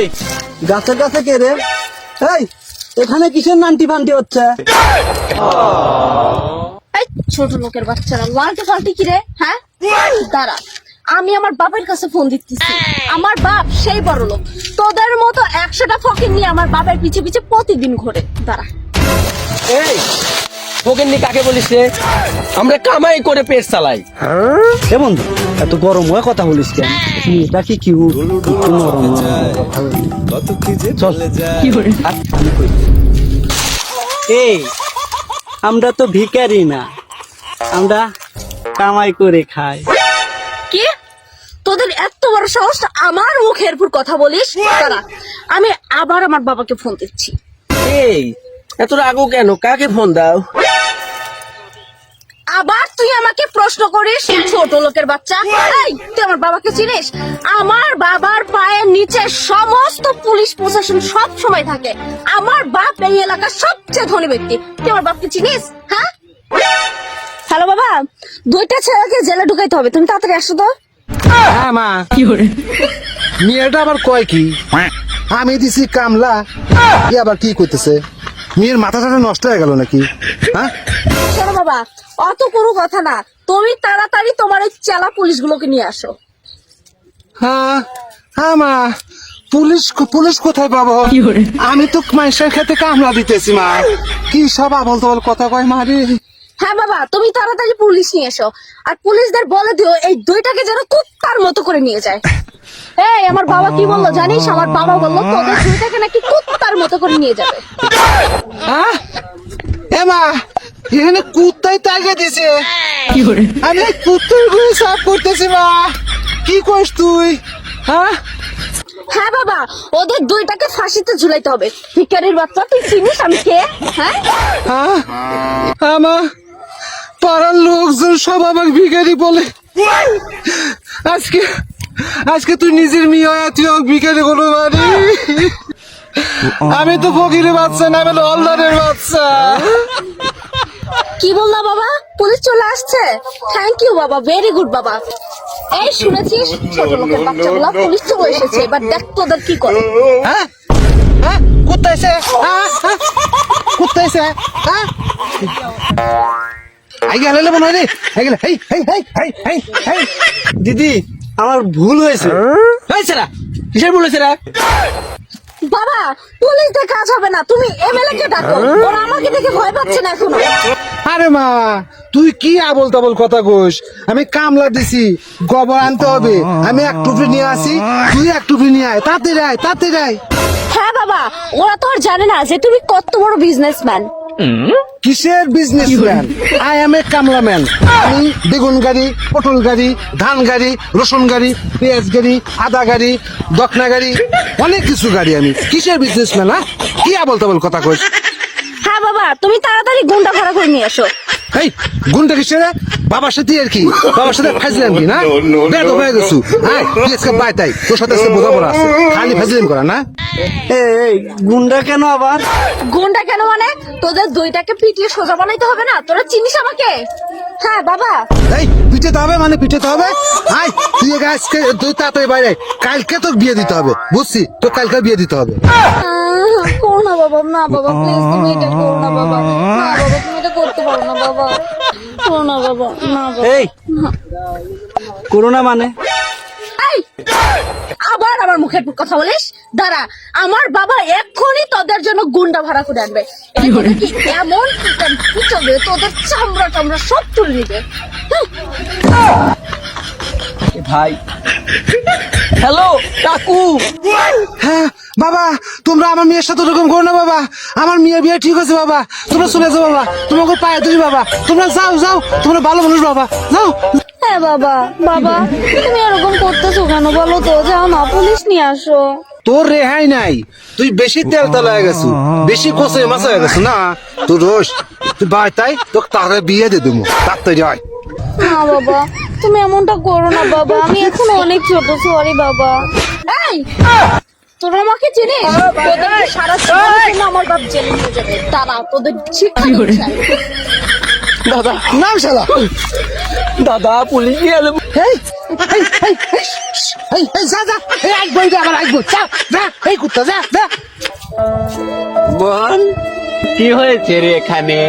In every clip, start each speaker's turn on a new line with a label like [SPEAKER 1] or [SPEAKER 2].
[SPEAKER 1] এই গাছে গাছে কে রে? এই এখানে কিসের নান্টি ফান্টি হচ্ছে?
[SPEAKER 2] এই ছোট লোকের বাচ্চারা লালটে ফালটি কি রে? হ্যাঁ? দাঁড়া আমি আমার বাপের কাছে ফোন দিচ্ছি আমার বাপ সেই বড় লোক। তোদের মতো একশোটা ফকির নিয়ে আমার বাপের পিছে পিছে প্রতিদিন ঘোরে। দাঁড়া।
[SPEAKER 3] এই ফকিন্নি কাকে বলিস রে? আমরা কামাই করে পেট চালাই।
[SPEAKER 1] এ বন্ধু এত গরম হয়ে কথা বলিস কেন? এটা কি কি নরম। চল এই আমরা তো ভিখারি না। আমরা কামাই করে খাই।
[SPEAKER 2] কি? তোদের এত বড় সাহস আমার মুখের উপর কথা বলিস? আমি আবার আমার বাবাকে ফোন দিচ্ছি।
[SPEAKER 3] এই এত রাগো কেন? কাকে ফোন দাও?
[SPEAKER 2] আবার তুই আমাকে প্রশ্ন করিস ছোট লোকের বাচ্চা। এই তুই আমার বাবাকে চিনিস? আমার বাবার পায়ের নিচে সমস্ত পুলিশ প্রশাসন সব সময় থাকে। আমার বাপ এই এলাকার সবচেয়ে ধনী ব্যক্তি। তুই আমার বাপকে চিনিস? হ্যাঁ? হ্যালো বাবা দুইটা ছেলেকে জেলে ঢুকাইতে হবে। তুমি তাড়াতাড়ি আসো তো।
[SPEAKER 4] হ্যাঁ মা। মেয়েটা আবার কয় কি? আমি দিছি কামলা। আবার কি করতেছে মেয়ের মাথা টাথা নষ্ট হয়ে গেল নাকি? হ্যাঁ?
[SPEAKER 2] শোনো বাবা অত কোনো কথা না। তুমি তাড়াতাড়ি তোমার ওই চেলা পুলিশগুলোকে নিয়ে আসো।
[SPEAKER 4] হ্যাঁ হ্যাঁ মা। পুলিশ পুলিশ কোথায় পাবো? আমি তো মানুষের খেতে কামলা দিতেছি মা। কি সব আবল তবল কথা কয় মা রে?
[SPEAKER 2] হ্যাঁ বাবা তুমি তাড়াতাড়ি পুলিশ নিয়ে এসো। আর পুলিশদের বলে দিও এই দুইটাকে যেন কুত্তার মতো করে নিয়ে যায়। এই আমার বাবা কি বলল জানিস? আমার বাবা বলল তোদের দুইটাকে নাকি কুত্তার মতো করে নিয়ে যাবে।
[SPEAKER 4] হ্যাঁ এ মা এখানে কুত্তাই তাকে দিছে। আমি কুত্তারগুলো সাফ করতেছি মা। কি করিস তুই? হ্যাঁ
[SPEAKER 2] হ্যাঁ বাবা ওদের দুইটাকে ফাঁসিতে ঝুলাইতে হবে। ভিকারির বাচ্চা তুই চিনিস আমি কে? হ্যাঁ?
[SPEAKER 4] হ্যাঁ আমার পাড়ার লোকজন সব আমাকে ভিখারি বলে। আজকে আজকে তুই নিজের মেয়ে হয়ে তুই ভিখারি কোনো মানে আমি তো ফকিরের বাচ্চা না আমি অলদারের বাচ্চা।
[SPEAKER 2] কি বললা বাবা? পুলিশ চলে আসছে। থ্যাংক ইউ বাবা ভেরি গুড বাবা। এই শুনেছিস? ছোট লোকের বাচ্চাগুলা পুলিশ চলে এসেছে এবার দেখ তোদের কি করে।
[SPEAKER 4] হ্যাঁ? হ্যাঁ? কোথায় এসে হ্যাঁ? হ্যাঁ? কোথায় এসে হ্যাঁ? আই গেলে মনে হয় রে। আই গেলে হেই হেই হেই হেই হেই হেই।
[SPEAKER 1] দিদি আমার ভুল হয়েছে।
[SPEAKER 3] এই সেরা কিসের বলেছে রা?
[SPEAKER 2] বাবা পুলিশ দিয়ে কাজ হবে না। তুমি এমএলএ কে ডাকো ওরা আমাকে দেখে ভয় পাচ্ছে না এখনও।
[SPEAKER 4] আরে মা তুই কি আবল তাবল কথা কোস আমি কামলা দিছি গোবর আনতে হবে। আমি এক টুপি নিয়ে আসি তুই এক টুপি নিয়ে আয়। তাতে রায় তাতে রায়
[SPEAKER 2] হ্যাঁ বাবা ওরা তো আর জানে না যে তুমি কত বড় বিজনেসম্যান
[SPEAKER 4] কিসের বিজনেসম্যান আই এম এ কামলা ম্যান আমি বেগুন গাড়ি, পটল গাড়ি, ধান গাড়ি, রসুন গাড়ি, পেঁয়াজ গাড়ি, আদা গাড়ি, দখনা গাড়ি, অনেক কিছু গাড়ি আমি। কিসের বিজনেসম্যান হ্যাঁ? কি আবল তাবল কথা কইস?
[SPEAKER 2] হ্যাঁ বাবা, তুমি তাড়াতাড়ি গুন্ডা ভাড়া করে নিয়ে এসো।
[SPEAKER 4] এই গুণটা কিসের রে? বাবার সাথে আর কি। বাবার সাথে ফাইজলাম কি না? বেদ হয়ে গেছু। হ্যাঁ তুই আজকে বাই তাই। তোর সাথে আজকে বোঝাপড়া আছে। খালি ফাইজলাম করা না?
[SPEAKER 1] এই গুন্ডা কেন আবার?
[SPEAKER 2] গুন্ডা কেন মানে? তোদের দুইটাকে পিটিয়ে সোজা বানাইতে হবে না? তোরা চিনিস আমাকে? হ্যাঁ বাবা।
[SPEAKER 4] এই পিঠে হবে মানে হবে? হাই তুই আজকে তুই তাড়াতাড়ি বাইরে কালকে তোর বিয়ে দিতে হবে বুঝছি তোর কালকে বিয়ে দিতে হবে।
[SPEAKER 2] আহ, না বাবা না বাবা প্লিজ তুমি এটা করো না বাবা না বাবা তুমি এটা করতে পারো না বাবা করো না বাবা না
[SPEAKER 1] এই করোনা মানে?
[SPEAKER 2] আবার আমার মুখের কথা বলিস? দাঁড়া আমার বাবা এক্ষুনি তোদের জন্য গুন্ডা ভাড়া করে আনবে। এমন পিটাবে তোদের চামড়া টামড়া সব তুলে নিবে।
[SPEAKER 3] ভাই। হ্যালো কাকু।
[SPEAKER 4] হ্যাঁ বাবা তোমরা আমার মেয়ের সাথে ওরকম করো না বাবা। আমার মেয়ের বিয়ে ঠিক আছে বাবা। তোমরা চলে যাও বাবা। তোমাকে পায়ে ধরি বাবা। তোমরা যাও যাও। তোমরা ভালো মানুষ বাবা। যাও।
[SPEAKER 2] হ্যাঁ বাবা বাবা তুমি এরকম করতেছো কেন বলো তো? যাও না পুলিশ নিয়ে আসো।
[SPEAKER 4] তোর রেহাই নাই। তুই বেশি তেল তেল হয়ে গেছু। বেশি কষে মাছ হয়ে গেছো না? তুই রোজ তুই বাই তাই তোকে তাড়াতাড়ি বিয়ে দিয়ে দেবো। তাড়াতাড়ি হয়
[SPEAKER 2] না বাবা তুমি এমনটা করো না বাবা। আমি এখন অনেক ছোট সরি বাবা। এই! তোরা চিনিস তোদের সারা জীবনের জন্য আমার বাপ জেলে নিয়ে যাবে। তারা তোদের শিক্ষা দিচ্ছে আমি।
[SPEAKER 3] দাদা।
[SPEAKER 4] নাম শালা।
[SPEAKER 3] দাদা পুলিশ নিয়ে এলো।
[SPEAKER 4] এই এই এই এই এই এই যা যা। এই আসব এটা আবার আসব যা যা এই কুত্তা যা যা।
[SPEAKER 3] বোন কি হয়েছে রে এখানে?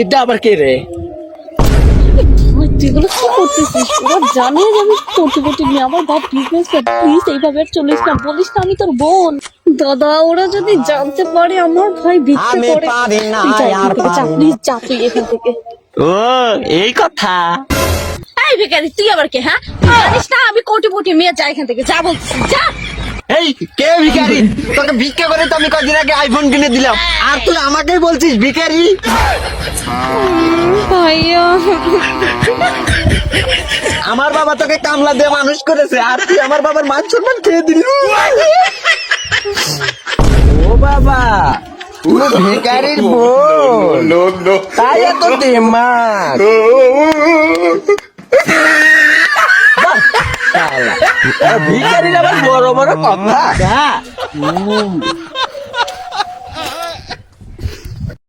[SPEAKER 3] এটা আবার কে রে?
[SPEAKER 2] এগুলো কি করতেছিস? ওরা জানে যে আমি কোটি কোটি নিয়ে আমার বাপ বিজনেস করে। প্লিজ এইভাবে আর চলিস না। বলিস না আমি তোর বোন। দাদা ওরা যদি জানতে পারে আমার ভাই
[SPEAKER 5] আমি
[SPEAKER 2] করে। প্লিজ যা তুই এখান থেকে।
[SPEAKER 5] ও এই কথা?
[SPEAKER 2] এই ভিখারি তুই আবার কে হ্যাঁ? তুই জানিস না আমি কোটি কোটি মেয়ে যাই এখান থেকে যা বলছিস যা।
[SPEAKER 5] এই কে ভিখারি? তোকে ভিক্ষা করে তো আমি কদিন আগে আইফোন কিনে দিলাম। আর তুই আমাকেই বলছিস ভিখারি?
[SPEAKER 2] ভাইয়া।
[SPEAKER 5] আমার বাবা তোকে কামলা দিয়ে মানুষ করেছে আর তুই আমার বাবার মান সম্মান খেয়ে দিলি। ও বাবা পুরো ভিখারির বোন।
[SPEAKER 3] তাই এত দেমাগ।
[SPEAKER 5] ভিখারির আবার বড় বড় কথা।